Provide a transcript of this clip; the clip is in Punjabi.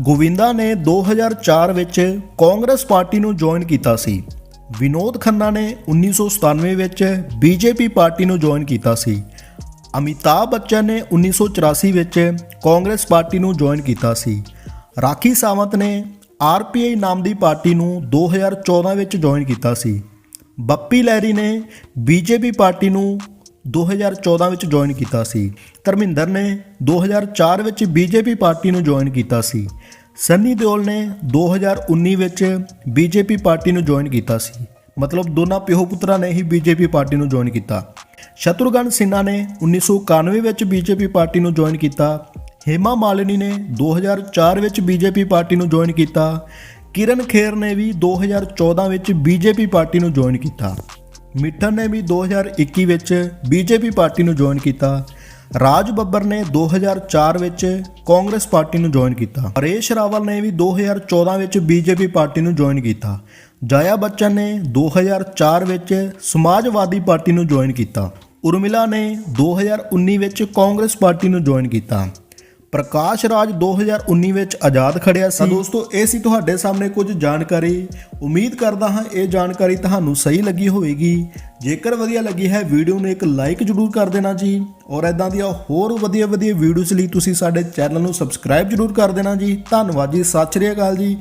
ਗੋਵਿੰਦਾ ਨੇ 2004 ਵਿੱਚ ਕਾਂਗਰਸ ਪਾਰਟੀ ਨੂੰ ਜੁਆਇਨ ਕੀਤਾ ਸੀ। ਵਿਨੋਦ ਖੰਨਾ ਨੇ 1997 ਵਿੱਚ ਬੀਜੇਪੀ ਪਾਰਟੀ ਨੂੰ ਜੁਆਇਨ ਕੀਤਾ ਸੀ। ਅਮਿਤਾਭ ਬੱਚਨ ਨੇ 1984 ਵਿੱਚ ਕਾਂਗਰਸ ਪਾਰਟੀ ਨੂੰ ਜੁਆਇਨ ਕੀਤਾ ਸੀ। ਰਾਖੀ ਸਾਵੰਤ ਨੇ ਆਰਪੀਆਈ ਨਾਮ ਦੀ ਪਾਰਟੀ ਨੂੰ 2014 ਵਿੱਚ ਜੁਆਇਨ ਕੀਤਾ ਸੀ। ਬੱਪੀ ਲਹਿਰੀ ਨੇ ਬੀਜੇਪੀ ਪਾਰਟੀ ਨੂੰ 2014 ਵਿੱਚ ਜੁਆਇਨ ਕੀਤਾ ਸੀ। ਧਰਮਿੰਦਰ ਨੇ 2004 ਵਿੱਚ ਬੀਜੇਪੀ ਪਾਰਟੀ ਨੂੰ ਜੁਆਇਨ ਕੀਤਾ ਸੀ। ਸੰਨੀ ਦਿਓਲ ਨੇ 2019 ਵਿੱਚ ਬੀਜੇਪੀ ਪਾਰਟੀ ਨੂੰ ਜੁਆਇਨ ਕੀਤਾ ਸੀ। ਮਤਲਬ ਦੋਨਾਂ ਪਿਓ ਪੁੱਤਰਾਂ ਨੇ ਹੀ ਬੀਜੇਪੀ ਪਾਰਟੀ ਨੂੰ ਜੁਆਇਨ ਕੀਤਾ। ਸ਼ਤਰੂਘਨ ਸਿਨਹਾ ਨੇ 1991 ਵਿੱਚ ਬੀਜੇਪੀ ਪਾਰਟੀ ਨੂੰ ਜੁਆਇਨ ਕੀਤਾ। ਹੇਮਾ ਮਾਲਿਨੀ ਨੇ 2004 ਵਿੱਚ ਬੀਜੇਪੀ ਪਾਰਟੀ ਨੂੰ ਜੁਆਇਨ ਕੀਤਾ। ਕਿਰਨ ਖੇਰ ਨੇ ਵੀ 2014 ਵਿੱਚ ਬੀਜੇਪੀ ਪਾਰਟੀ ਨੂੰ ਜੁਆਇਨ ਕੀਤਾ। ਮਿੱਠਨ ਨੇ ਵੀ 2021 ਵਿੱਚ ਬੀਜੇਪੀ ਪਾਰਟੀ ਨੂੰ ਜੁਆਇਨ ਕੀਤਾ। ਰਾਜ ਬੱਬਰ ਨੇ 2004 ਵਿੱਚ ਕਾਂਗਰਸ ਪਾਰਟੀ ਨੂੰ ਜੁਆਇਨ ਕੀਤਾ। ਹਰੇਸ਼ ਰਾਵਲ ਨੇ ਵੀ 2014 ਵਿੱਚ ਬੀਜੇਪੀ ਪਾਰਟੀ ਨੂੰ ਜੁਆਇਨ ਕੀਤਾ। ਜਾਇਆ ਬੱਚਨ ਨੇ 2004 ਵਿੱਚ ਸਮਾਜਵਾਦੀ ਪਾਰਟੀ ਨੂੰ ਜੁਆਇਨ ਕੀਤਾ। ਉਰਮਿਲਾ ਨੇ 2019 ਵਿੱਚ ਕਾਂਗਰਸ ਪਾਰਟੀ ਨੂੰ ਜੁਆਇਨ ਕੀਤਾ। ਪ੍ਰਕਾਸ਼ ਰਾਜ 2019 ਵਿੱਚ ਆਜ਼ਾਦ ਖੜਿਆ ਸੀ। ਤਾਂ ਦੋਸਤੋ, ਇਹ ਸੀ ਤੁਹਾਡੇ ਸਾਹਮਣੇ ਕੁਝ ਜਾਣਕਾਰੀ। ਉਮੀਦ ਕਰਦਾ ਹਾਂ ਇਹ ਜਾਣਕਾਰੀ ਤੁਹਾਨੂੰ ਸਹੀ ਲੱਗੀ ਹੋਵੇਗੀ। ਜੇਕਰ ਵਧੀਆ ਲੱਗੀ ਹੈ, ਵੀਡੀਓ ਨੂੰ ਇੱਕ ਲਾਈਕ ਜ਼ਰੂਰ ਕਰ ਦੇਣਾ ਜੀ। ਔਰ ਐਦਾਂ ਦੀਆਂ ਹੋਰ ਵਧੀਆ ਵਧੀਆ ਵੀਡੀਓਜ਼ ਲਈ ਤੁਸੀਂ ਸਾਡੇ ਚੈਨਲ ਨੂੰ ਸਬਸਕ੍ਰਾਈਬ ਜ਼ਰੂਰ ਕਰ ਦੇਣਾ ਜੀ। ਧੰਨਵਾਦ ਜੀ, ਸਤਿ ਸ਼੍ਰੀ ਅਕਾਲ ਜੀ।